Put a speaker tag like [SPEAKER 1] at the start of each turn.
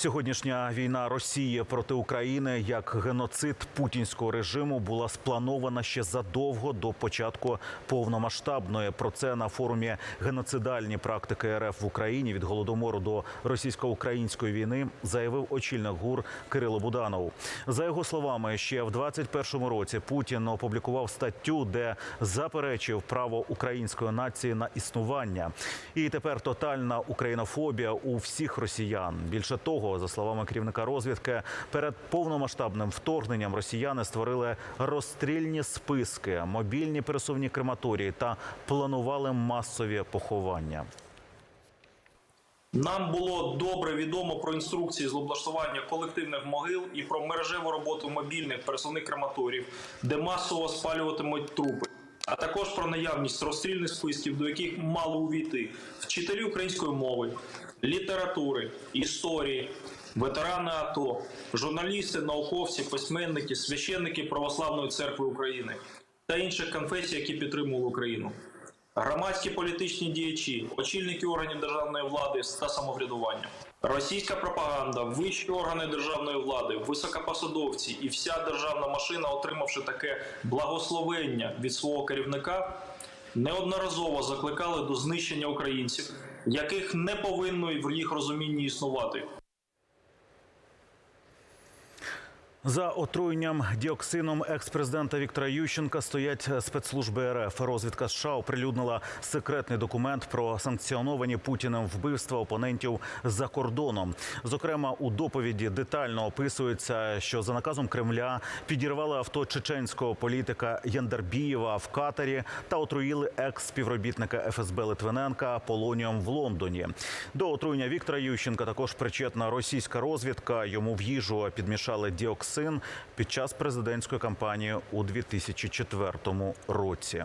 [SPEAKER 1] Сьогоднішня війна Росії проти України як геноцид путінського режиму була спланована ще задовго до початку повномасштабної. Про це на форумі геноцидальні практики РФ в Україні від голодомору до російсько-української війни заявив очільник ГУР Кирило Буданов. За його словами, ще в 21-му році Путін опублікував статтю, де заперечив право української нації на існування. І тепер тотальна українофобія у всіх росіян. Більше того, за словами керівника розвідки, перед повномасштабним вторгненням росіяни створили розстрільні списки, мобільні пересувні крематорії та планували масові поховання.
[SPEAKER 2] Нам було добре відомо про інструкції з облаштування колективних могил і про мережеву роботу мобільних пересувних крематорів, де масово спалюватимуть трупи, а також про наявність розстрільних списків, до яких мали увійти вчителі української мови, літератури, історії, ветерани АТО, журналісти, науковці, письменники, священники Православної церкви України та інших конфесій, які підтримували Україну. Громадські політичні діячі, очільники органів державної влади та самоврядування, російська пропаганда, вищі органи державної влади, високопосадовці і вся державна машина, отримавши таке благословення від свого керівника, неодноразово закликали до знищення українців, яких не повинно в їх розумінні існувати.
[SPEAKER 1] За отруєнням діоксином екс-президента Віктора Ющенка стоять спецслужби РФ. Розвідка США оприлюднила секретний документ про санкціоновані Путіним вбивства опонентів за кордоном. Зокрема, у доповіді детально описується, що за наказом Кремля підірвали авто чеченського політика Яндербієва в Катарі та отруїли екс-співробітника ФСБ Литвиненка полонієм в Лондоні. До отруєння Віктора Ющенка також причетна російська розвідка. Йому в їжу підмішали діоксин під час президентської кампанії у 2004 році.